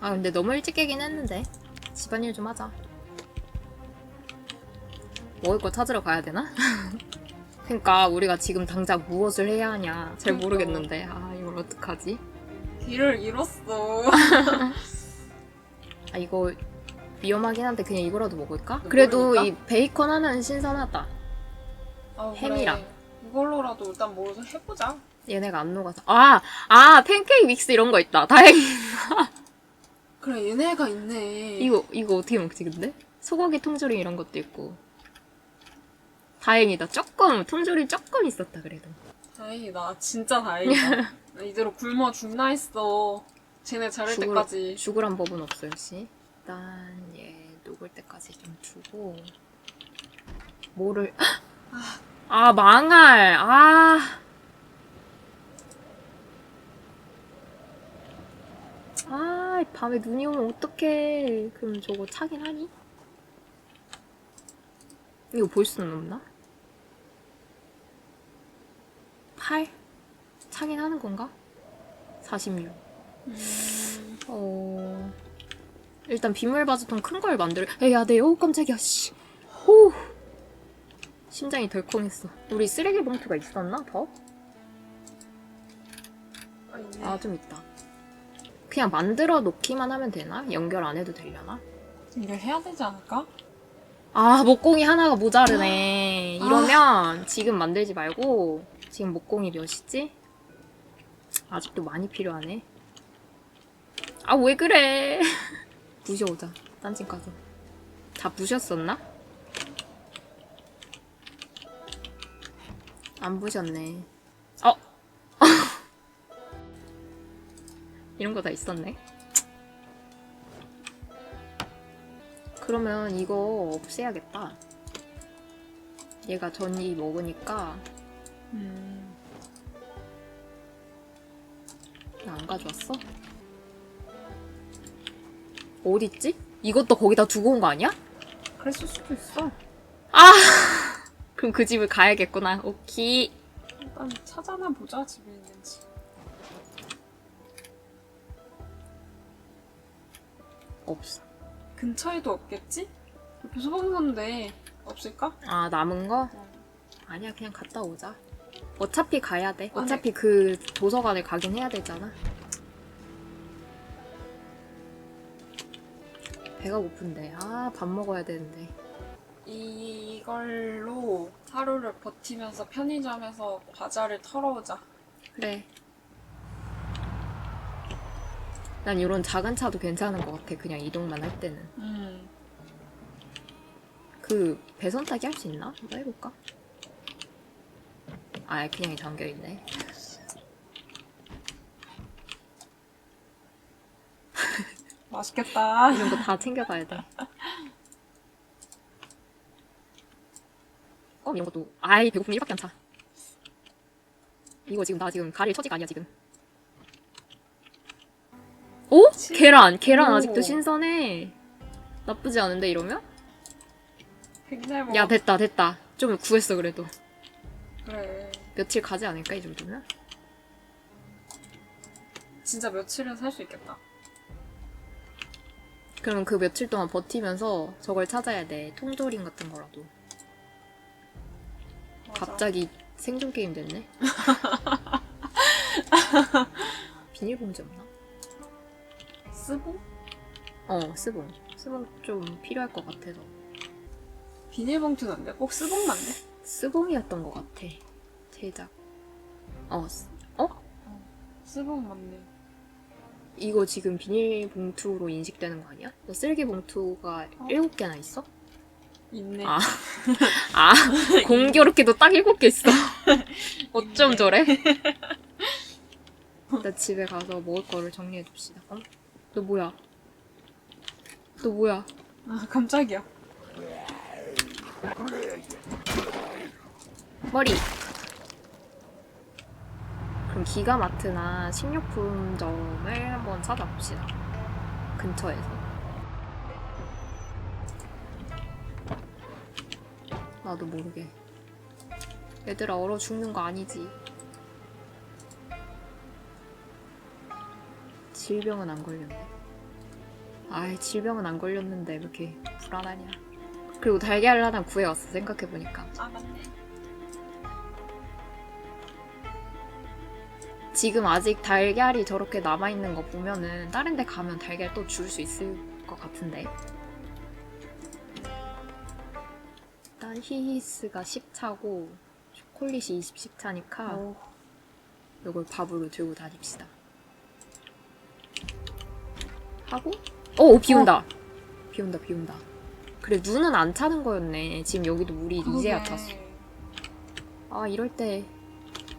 아 근데 너무 일찍 깨긴 했는데 집안일 좀 하자 먹을 거 찾으러 가야 되나? 그러니까 우리가 지금 당장 무엇을 해야 하냐 잘 그러니까. 모르겠는데 아 이걸 어떡하지? 길을 잃었어. 아 이거 위험하긴 한데 그냥 이거라도 먹을까? 그래도? 이 베이컨 하나는 신선하다 아, 햄이랑. 그래. 이걸로라도 일단 뭐 해보자. 얘네가 안 녹아서 아! 아 팬케이크 믹스 이런 거 있다 다행히 그래 얘네가 있네. 이거 이거 어떻게 먹지 근데? 소고기 통조림 이런 것도 있고 다행이다 조금 통조림 조금 있었다 그래도 다행이다. 진짜 다행이다. 나 이대로 굶어 죽나 했어. 쟤네 자랄 죽을- 때까지. 죽으란 법은 없어 역시 일단 얘 녹을 때까지 좀 두고 뭐를 아 망할 아 아, 밤에 눈이 오면 어떡해. 그럼 저거 차긴 하니? 이거 볼 수는 없나? 8? 차긴 하는 건가? 46. 음, 어... 일단 빗물바주통 큰 걸 만들... 에야, 네, 오, 깜짝이야, 씨. 호! 심장이 덜컹했어. 우리 쓰레기 봉투가 있었나, 더? 아, 있네. 아, 좀 있다. 그냥 만들어 놓기만 하면 되나? 연결 안 해도 되려나? 이걸 해야 되지 않을까? 아, 목공이 하나가 모자르네. 이러면 지금 만들지 말고, 지금 목공이 몇이지? 아직도 많이 필요하네. 아, 왜 그래? 부셔오자. 딴집 가서. 다 부셨었나? 안 부셨네. 어! 이런 거 다 있었네. 그러면 이거 없애야겠다. 얘가 전이 먹으니까 음. 나 안 가져왔어? 어딨지? 이것도 거기다 두고 온 거 아니야? 그랬을 수도 있어. 아! 그럼 그 집을 가야겠구나. 오키. 일단 찾아나 보자 집에 있는지. 없어. 근처에도 없겠지? 옆에 소방서인데 없을까? 아, 남은 거? 어. 아니야, 그냥 갔다 오자. 어차피 가야 돼. 어차피 그 도서관에 가긴 해야 되잖아. 배가 고픈데. 아, 밥 먹어야 되는데. 이걸로 하루를 버티면서 편의점에서 과자를 털어오자. 그래. 난 이런 작은 차도 괜찮은 것 같아. 그냥 이동만 할 때는. 음. 그 배선 타기 할 수 있나? 한번 해볼까? 아 그냥 잠겨 있네. 맛있겠다. 이런 거 다 챙겨가야 돼. 어 이런 것도 아이 배고픔이 1밖에 안 차. 이거 지금 나 지금 가릴 처지가 아니야 지금. 오? 신- 계란 계란 오. 아직도 신선해. 나쁘지 않은데 이러면? 굉장히 뭐야 됐다 됐다. 좀 구했어 그래도. 그래. 며칠 가지 않을까 이 정도면? 진짜 며칠은 살 수 있겠다. 그러면 그 며칠 동안 버티면서 저걸 찾아야 돼. 통조림 같은 거라도. 맞아. 갑자기 생존 게임 됐네. 비닐봉지 없나? 쓰고 어, 스봉. 스봉 좀 필요할 것 같아서. 비닐봉투는 안 돼. 꼭 쓰봉만 돼. 스봉이었던 것 같아. 제작. 어, 스- 어? 쓰봉 맞네. 이거 지금 비닐봉투로 인식되는 거 아니야? 너 쓰레기 봉투가 어? 일곱 개나 있어? 있네. 아. 아, 공교롭게도 딱 일곱 개 있어. 어쩜 저래? 나 집에 가서 먹을 거를 정리해 둡시다. 어? 너 뭐야? 너 뭐야? 아 깜짝이야. 머리. 그럼 기가마트나 식료품점을 한번 찾아봅시다. 근처에서. 나도 모르게. 얘들아 얼어 죽는 거 아니지? 질병은 안 걸렸네. 아이 질병은 안 걸렸는데 왜 이렇게 불안하냐. 그리고 달걀을 하나 구해왔어 생각해보니까. 아 맞네. 지금 아직 달걀이 저렇게 남아있는 거 보면은 다른 데 가면 달걀 또 줄 수 있을 것 같은데. 일단 히히스가 10차고 초콜릿이 20차니까 어, 이걸 밥으로 들고 다닙시다. 하고 어, 비 온다. 비 온다, 비 온다. 그래 눈은 안 차는 거였네. 지금 여기도 물이 이제야 찼어. 아 이럴 때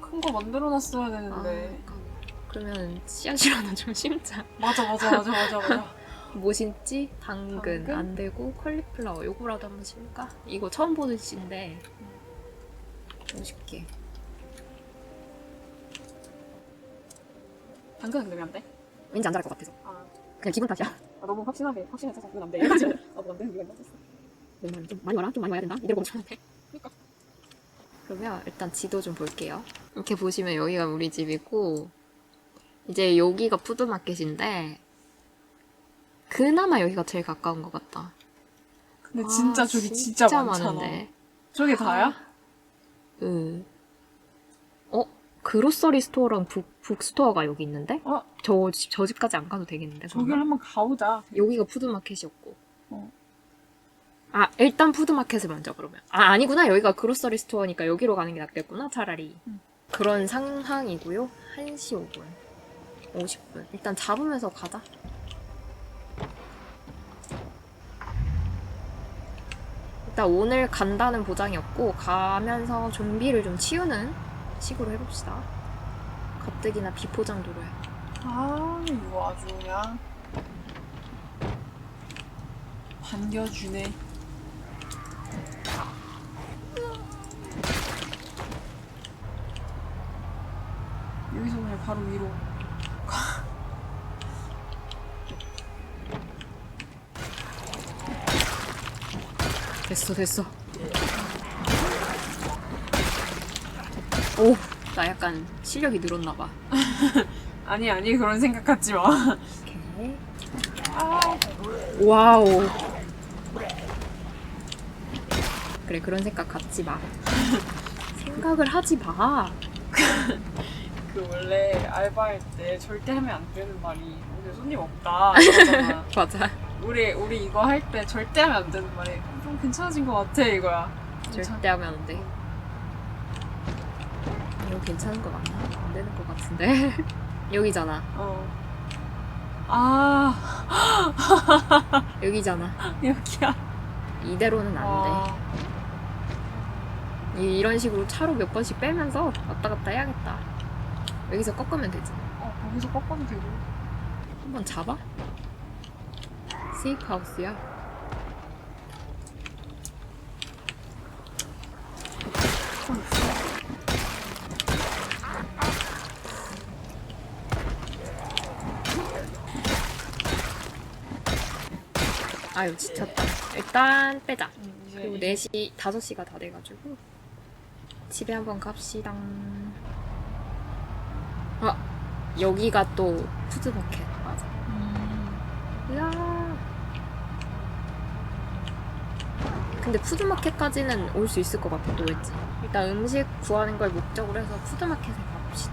큰거 만들어놨어야 아, 되는데. 그러면 씨앗이라도 좀 심자. 맞아 맞아 맞아 맞아 맞아. 뭐 심지? 당근, 당근? 안 되고 컬리플라워 요거라도 한번 심을까? 이거 처음 보는 씨인데 멋있게 당근은 그러면 안 돼? 왠지 안 잘할 것 같아서 아, 그냥 기분 탓이야. 아 너무 확신하게 확신해 살짝 그건 안 돼. 이래가지고 나도 안 되는 이유가 있었어. 너무 좀 많이 와라, 좀 많이 와야 된다. 이대로 멈춰는데. 그러니까. 그러면 일단 지도 좀 볼게요. 이렇게 보시면 여기가 우리 집이고 이제 여기가 푸드마켓인데 그나마 여기가 제일 가까운 것 같다. 근데 진짜 아, 저기 진짜, 많잖아. 많은데. 저게 다야? 그, 어? 그로서리 스토어랑 북, 북스토어가 여기 있는데? 어? 저, 집- 저 집까지 안 가도 되겠는데? 저기를 그러면? 한번 가보자. 여기가 푸드마켓이었고. 어. 아, 일단 푸드마켓을 먼저 그러면. 아, 아니구나. 여기가 그로서리 스토어니까 여기로 가는 게 낫겠구나, 차라리. 응. 그런 상황이고요. 1시 5분. 50분. 일단 잡으면서 가자. 일단 오늘 간다는 보장이 없고 가면서 좀비를 좀 치우는 식으로 해봅시다. 가뜩이나 비포장도로 해. 아 이거 아주 그냥 반겨주네. 여기서 그냥 바로 위로. 됐어 됐어. 오, 나 약간 실력이 늘었나 봐. 아니 아니 그런 생각 갖지 마. 오케이. 아, 와우. 그래 그런 생각 갖지 마. 생각을 하지 마. 그 원래 알바할 때 절대 하면 안 되는 말이 오늘 손님 없다. 맞아. 우리 우리 이거 할 때 절대 하면 안 되는 말이 좀 괜찮아진 것 같아 이거야. 절대 하면 안 돼. 이거 괜찮은 거 맞나? 안 되는 거 같은데. 여기잖아. 어. 아 여기잖아. 여기야. 이대로는 안 아, 돼. 이- 이런 식으로 차로 몇 번씩 빼면서 왔다 갔다 해야겠다. 여기서 꺾으면 되지. 어 거기서 꺾어도 되고. 한번 잡아? 세이프 하우스야. 아유 지쳤다. 일단 빼자. 음, 이제 그리고 4시, 5시가 다 돼가지고 집에 한번 갑시다. 아 여기가 또 푸드마켓 맞아. 음, 이야. 근데 푸드마켓까지는 올 수 있을 것 같아, 또 왠지. 일단 음식 구하는 걸 목적으로 해서 푸드마켓에 가봅시다.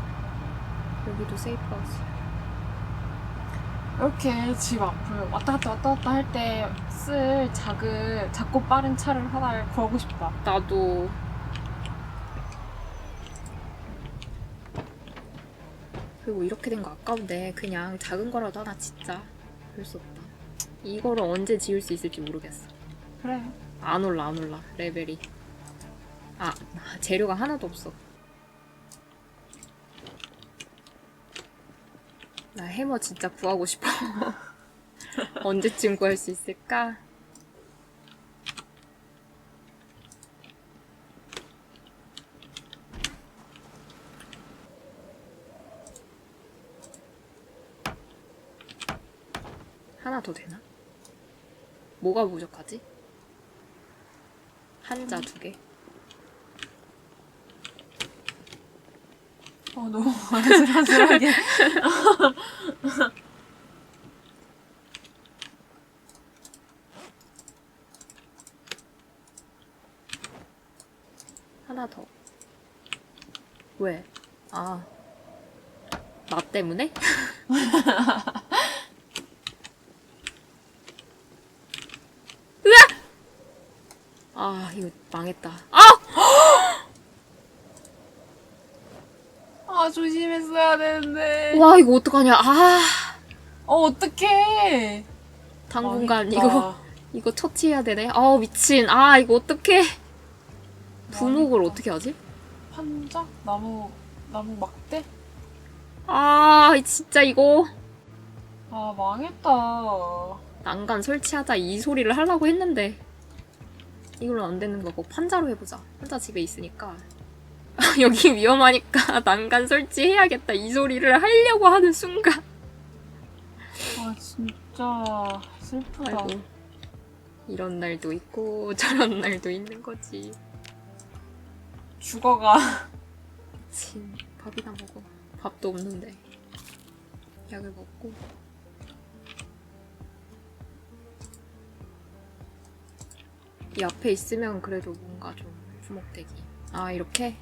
여기도 세이프하우스. 이렇게 집 앞을 왔다 갔다 왔다 갔다 할 때 쓸 작은 작고 빠른 차를 하나 구하고 싶다. 나도. 그리고 이렇게 된 거 아까운데 그냥 작은 거라도 하나 짓자. 별 수 없다. 이거를 언제 지을 수 있을지 모르겠어. 그래. 안 올라 안 올라 레벨이 아 재료가 하나도 없어 나 해머 진짜 구하고 싶어 언제쯤 구할 수 있을까? 하나 더 되나? 뭐가 부족하지? 한자 두 개. 어, 너무 아슬아슬하게. 하나 더. 왜? 아. 나 때문에? 으악! 아, 이거 망했다. 아! 조심했어야 되는데. 와, 이거 어떡하냐. 아. 어 어떡해. 당분간 망했다. 이거, 이거 처치해야 되네. 아, 미친. 아, 이거 어떡해. 부목을 망했다. 어떻게 하지? 판자? 나무 나무 막대? 아, 진짜 이거. 아 망했다. 난간 설치하자 이 소리를 하려고 했는데 이걸로 안 되는 거고 판자로 해보자 판자 집에 있으니까 여기 위험하니까 난간 설치해야겠다. 이 소리를 하려고 하는 순간. 아 진짜 슬프다. 아이고. 이런 날도 있고 저런 날도 있는 거지. 죽어가. 진 밥이나 먹어. 밥도 없는데. 약을 먹고. 이 앞에 있으면 그래도 뭔가 좀 주목되기. 아 이렇게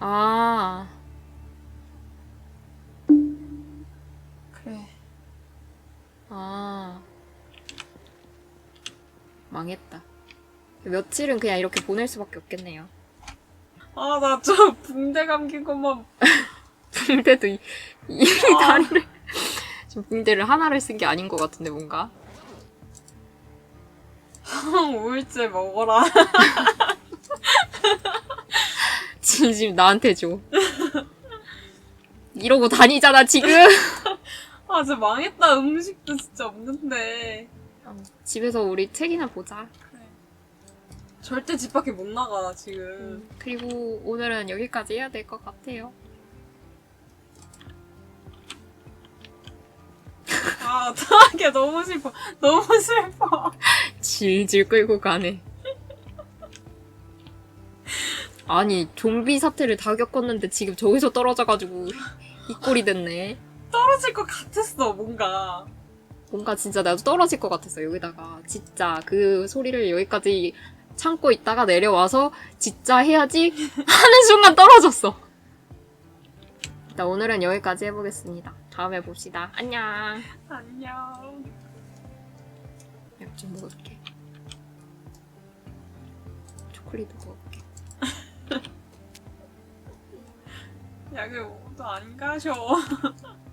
아. 그래. 아. 망했다. 며칠은 그냥 이렇게 보낼 수밖에 없겠네요. 아 나 저 붕대 감긴 것만 붕대도 이, 이 아. 다리를. 지금 붕대를 하나를 쓴 게 아닌 것 같은데 뭔가? 우울제 먹어라. 진심 나한테 줘 이러고 다니잖아 지금 아 진짜 망했다. 음식도 진짜 없는데. 어, 집에서 우리 책이나 보자. 절대 집 밖에 못 나가 나 지금. 그리고 오늘은 여기까지 해야 될 것 같아요 아 어떡하게 너무 슬퍼. 너무 슬퍼. 질질 끌고 가네 아니 좀비 사태를 다 겪었는데 지금 저기서 떨어져가지고 이 꼴이 됐네. 떨어질 것 같았어 뭔가. 뭔가 진짜 나도 떨어질 것 같았어 여기다가. 진짜 그 소리를 여기까지 참고 있다가 내려와서 진짜 해야지 하는 순간 떨어졌어. 일단 오늘은 여기까지 해보겠습니다. 다음에 봅시다. 안녕. 안녕. 약 좀 먹을게. 초콜릿도 먹을게 약을 먹어도 안 가셔.